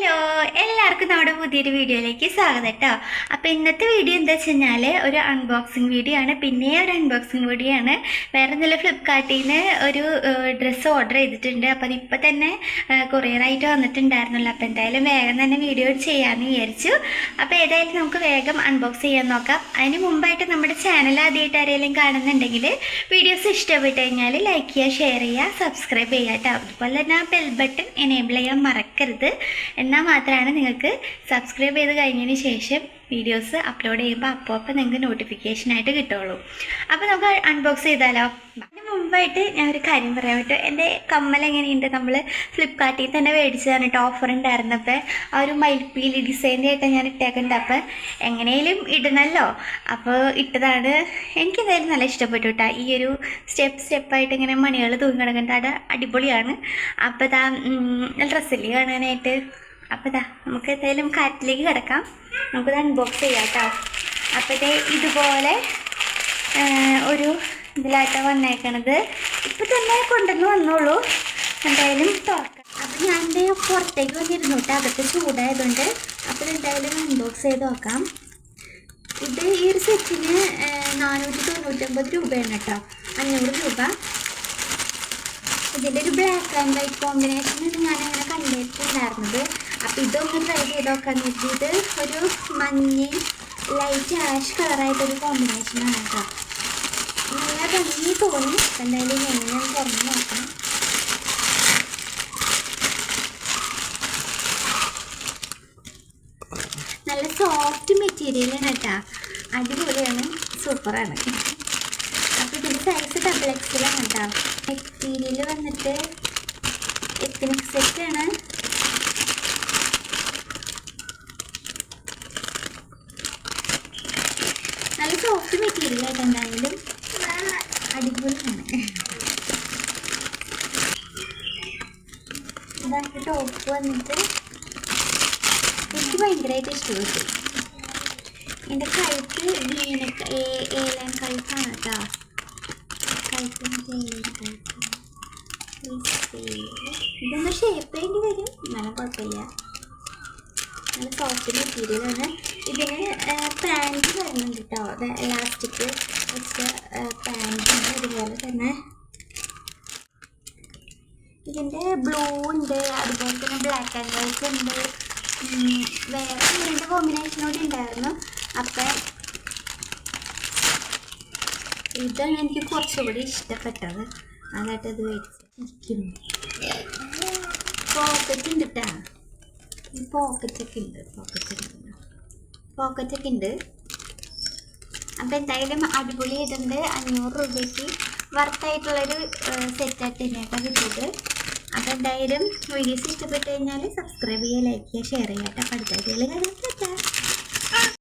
Hello എല്ലാവർക്കും നമ്മുടെ പുതിയൊരു വീഡിയോയിലേക്ക് സ്വാഗതം കേട്ടോ അപ്പോൾ ഇന്നത്തെ വീഡിയോ എന്താ വെച്ച് കഴിഞ്ഞാൽ ഒരു അൺബോക്സിങ് വീഡിയോ ആണ്. പിന്നെ ഒരു അൺബോക്സിങ് വീഡിയോ ആണ്. വേറെ നല്ല ഫ്ലിപ്കാർട്ടിൽ നിന്ന് ഒരു ഡ്രസ്സ് ഓർഡർ ചെയ്തിട്ടുണ്ട്. അപ്പോൾ അതിപ്പോൾ തന്നെ കൊറിയറായിട്ട് വന്നിട്ടുണ്ടായിരുന്നല്ലോ. അപ്പോൾ എന്തായാലും വേഗം തന്നെ വീഡിയോ ചെയ്യാമെന്ന് വിചാരിച്ചു. അപ്പോൾ ഏതായാലും നമുക്ക് വേഗം അൺബോക്സ് ചെയ്യാൻ നോക്കാം. അതിന് മുമ്പായിട്ട് നമ്മുടെ ചാനൽ ആദ്യമായിട്ട് ആരെങ്കിലും കാണുന്നുണ്ടെങ്കിൽ വീഡിയോസ് ഇഷ്ടപ്പെട്ട് കഴിഞ്ഞാൽ ലൈക്ക് ചെയ്യുക ഷെയർ ചെയ്യുക സബ്സ്ക്രൈബ് ചെയ്യുക കേട്ടോ അതുപോലെ തന്നെ ആ ബെൽ ബട്ടൺ എനേബിൾ ചെയ്യാൻ മറക്കരുത്. എന്നാൽ മാത്രമാണ് നിങ്ങൾക്ക് സബ്സ്ക്രൈബ് ചെയ്ത് കഴിഞ്ഞതിന് ശേഷം വീഡിയോസ് അപ്ലോഡ് ചെയ്യുമ്പോൾ അപ്പോൾ അപ്പോൾ നിങ്ങൾക്ക് നോട്ടിഫിക്കേഷനായിട്ട് കിട്ടുള്ളൂ അപ്പോൾ നമുക്ക് അൺബോക്സ് ചെയ്താലോ? അതിന് മുമ്പായിട്ട് ഞാൻ ഒരു കാര്യം പറയാൻ പറ്റും. എന്റെ കമ്മൽ എങ്ങനെയുണ്ട്? നമ്മൾ ഫ്ലിപ്കാർട്ടിൽ തന്നെ മേടിച്ചതാണ് കേട്ടോ ഓഫർ ഉണ്ടായിരുന്നപ്പോൾ. ആ ഒരു മയിൽപ്പീലി ഡിസൈന്റെ ആയിട്ട് ഞാൻ ഇട്ടേക്കുന്നുണ്ട്. അപ്പോൾ എങ്ങനെയും ഇടണമല്ലോ. അപ്പോൾ ഇട്ടതാണ്. എനിക്ക് എന്തായാലും നല്ല ഇഷ്ടപ്പെട്ടു കേട്ടോ. ഈ ഒരു സ്റ്റെപ്പ് സ്റ്റെപ്പായിട്ട് ഇങ്ങനെ മണികൾ തൂങ്ങി കിടക്കുന്നത് അത് അടിപൊളിയാണ്. അപ്പോൾ ഇതാ ഡ്രസ്സിൽ കാണാനായിട്ട്? അപ്പോൾ ഇതാ നമുക്ക് എന്തായാലും കാറ്റിലേക്ക് കിടക്കാം. നമുക്കിത് അൺബോക്സ് ചെയ്യാം കേട്ടോ അപ്പോൾ ഇതേ ഇതുപോലെ ഒരു ഇതിലായിട്ടാണ് വന്നേക്കണത്. ഇപ്പം തന്നെ കൊണ്ടുവന്ന് വന്നോളൂ. എന്തായാലും തുറക്കാം. അപ്പം ഞാൻ പുറത്തേക്ക് വന്നിരുന്നു കേട്ടോ. അകത്ത് ചൂടായതുകൊണ്ട്. അപ്പോൾ എന്തായാലും അൺബോക്സ് ചെയ്ത് നോക്കാം. ഇത് ഈ ഒരു സെറ്റിന് നാനൂറ്റി തൊണ്ണൂറ്റൊമ്പത് രൂപയാണ് കേട്ടോ. അഞ്ഞൂറ് രൂപ. ഇതിന്റെ ഒരു ബ്ലാക്ക് ആൻഡ് വൈറ്റ് കോമ്പിനേഷൻ ഞാൻ അങ്ങനെ കണ്ടിട്ടുണ്ടായിരുന്നത് അപ്പോൾ ഇതൊന്ന് ട്രൈ ചെയ്ത് നോക്കാൻ നോക്കിയിട്ട് ഒരു മഞ്ഞയും ലൈറ്റ് ആഷ് കളറായിട്ടൊരു കോമ്പിനേഷനാണ് കേട്ടോ നല്ല ഭംഗി തോന്നി. എന്തായാലും എങ്ങനെ തുറന്ന് നോക്കാം. നല്ല സോഫ്റ്റ് മെറ്റീരിയലാണ് കേട്ടോ അടിപൊളിയാണ്. സൂപ്പറാണ് അപ്പോൾ ഇതിന്റെ സൈസ് ഡബിൾ എക്സിലാണ് കേട്ടോ മെറ്റീരിയൽ വന്നിട്ട് എത്തിനിക് സെറ്റാണ് നല്ല സോഫ്റ്റ് മെറ്റീരിയൽ ആയിട്ട് എന്തായാലും അടിപൊളിയാണ്. ഇതാക്കി ടോപ്പ് വന്നിട്ട് എനിക്ക് ഭയങ്കരമായിട്ട് ഇഷ്ടപ്പെട്ടു. എന്റെ കഴുത്ത് വീനക്ക് ഏലം കഴുത്താണ് കേട്ടോ. കഴുത്ത്. ഏലം കഴുത്ത് ഇതൊന്ന് ഷേപ്പ് ചെയ്യേണ്ടി വരും. എന്നാലും കുഴപ്പമില്ല. നല്ല സോഫ്റ്റ് മെറ്റീരിയലാണ് ഇതിന് പാന്റ് വരുന്നുണ്ട് കേട്ടോ അത് എലാസ്റ്റിക് വെച്ച പാന്റുണ്ട് അതുപോലെ തന്നെ. ഇതിന്റെ ബ്ലൂ ഉണ്ട് അതുപോലെ തന്നെ ബ്ലാക്ക് ആൻഡ് വൈറ്റ് ഉണ്ട്. വേറെ രണ്ട് കോമ്പിനേഷനോട് ഉണ്ടായിരുന്നു. അപ്പം ഇതാണ് എനിക്ക് കുറച്ചുകൂടി ഇഷ്ടപ്പെട്ടത്. അതായിട്ട് ഇത് മേടിച്ചിരിക്കുന്നു പോക്കറ്റ് ഉണ്ട് കേട്ടാ ഈ പോക്കറ്റൊക്കെ ഉണ്ട് പോക്കറ്റ് ഉണ്ട്. പോക്കറ്റൊക്കെ ഉണ്ട്. അപ്പം എന്തായാലും അടിപൊളി ഇതുണ്ട്. അഞ്ഞൂറ് രൂപയ്ക്ക് വർത്തായിട്ടുള്ളൊരു സെറ്റായിട്ട് തന്നെയാട്ടോ കിട്ടിയത്. അപ്പം എന്തായാലും വീഡിയോസ് ഇഷ്ടപ്പെട്ട് കഴിഞ്ഞാൽ സബ്സ്ക്രൈബ് ചെയ്യുക ലൈക്ക് ചെയ്യുക ഷെയർ ചെയ്യാട്ടോ കേട്ടോ അടുത്ത വീഡിയോയിൽ കാണാം.